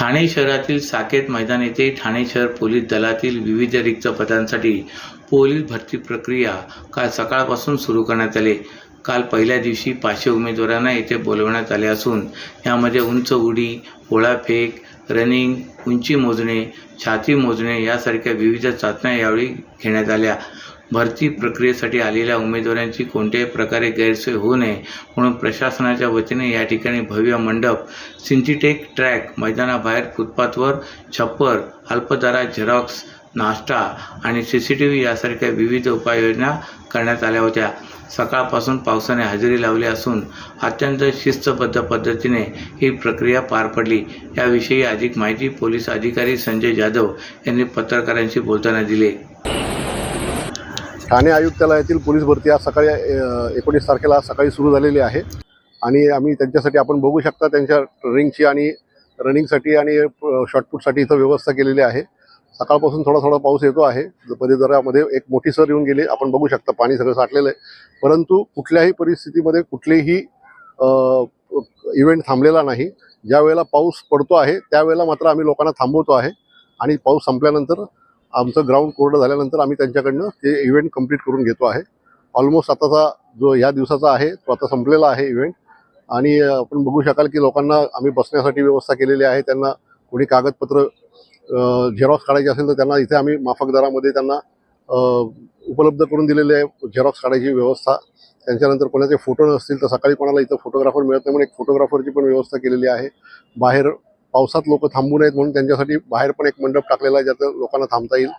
ठाणे शहरातील साकेत मैदान येथे ठाणे शहर पोलीस दलातील विविध रिक्त पदांसाठी पोलीस भरती प्रक्रिया काल सकाळपासून सुरू करण्यात आली. काल पहिल्या दिवशी पाचशे उमेदवारांना येथे बोलवण्यात आले असून यामध्ये उंच उडी गोळाफेक रनिंग उंची मोजणे छाती मोजणे यासारख्या विविध चाचण्या यावेळी घेण्यात आल्या. भरती प्रक्रियेसाठी आलेल्या उमेदवारांची कोणत्याही प्रकारे गैरसोय होऊ नये म्हणून प्रशासनाच्या वतीने या ठिकाणी भव्य मंडप सिंथेटिक ट्रॅक मैदानाबाहेर फुटपाथवर छप्पर अल्पदारा झेरॉक्स नाश्ता आणि सी सी टी व्ही यासारख्या विविध उपाययोजना करण्यात आल्या होत्या. सकाळपासून पावसाने हजेरी लावली असून अत्यंत शिस्तबद्ध पद्धतीने ही प्रक्रिया पार पडली. याविषयी अधिक माहिती पोलीस अधिकारी संजय जाधव यांनी पत्रकारांशी बोलताना दिली. ठाणे आयुक्तालयातील पोलीस भरती आज सकाळी एकोणीस तारखेला सकाळी सुरू झालेली आहे. आणि आम्ही त्यांच्यासाठी आपण बघू शकता त्यांच्या रनिंगची आणि रनिंगसाठी आणि शॉर्टपुटसाठी इथं व्यवस्था केलेली आहे. सकाळपासून थोडा थोडा पाऊस येतो आहे. परिसरामध्ये एक मोठी सर येऊन गेली. आपण बघू शकता पाणी सगळं साठलेलं आहे. परंतु कुठल्याही परिस्थितीमध्ये कुठलेही इव्हेंट थांबलेला नाही. ज्या वेळेला पाऊस पडतो आहे त्यावेळेला मात्र आम्ही लोकांना थांबवतो आहे. आणि पाऊस संपल्यानंतर आमचं ग्राउंड कोरडं झाल्यानंतर आम्ही त्यांच्याकडनं ते इव्हेंट कंप्लीट करून घेतो आहे. ऑलमोस्ट आताचा जो ह्या दिवसाचा आहे तो आता संपलेला आहे इव्हेंट आणि आपण बघू शकाल की लोकांना आम्ही बसण्यासाठी व्यवस्था केलेली आहे. त्यांना कोणी कागदपत्र झेरॉक्स काढायचे असेल तर त्यांना इथे आम्ही माफक दरामध्ये त्यांना उपलब्ध करून दिलेले आहे. झेरॉक्स काढायची व्यवस्था. त्यांच्यानंतर कोणाचे फोटो नसतील तर सकाळी कोणाला इथं फोटोग्राफर मिळत नाही म्हणून एक फोटोग्राफरची पण व्यवस्था केलेली आहे. बाहेर पावसात लोक थांबू नयेत म्हणून त्यांच्यासाठी बाहेर पण एक मंडप टाकलेला आहे ज्याचं लोकांना थांबता येईल.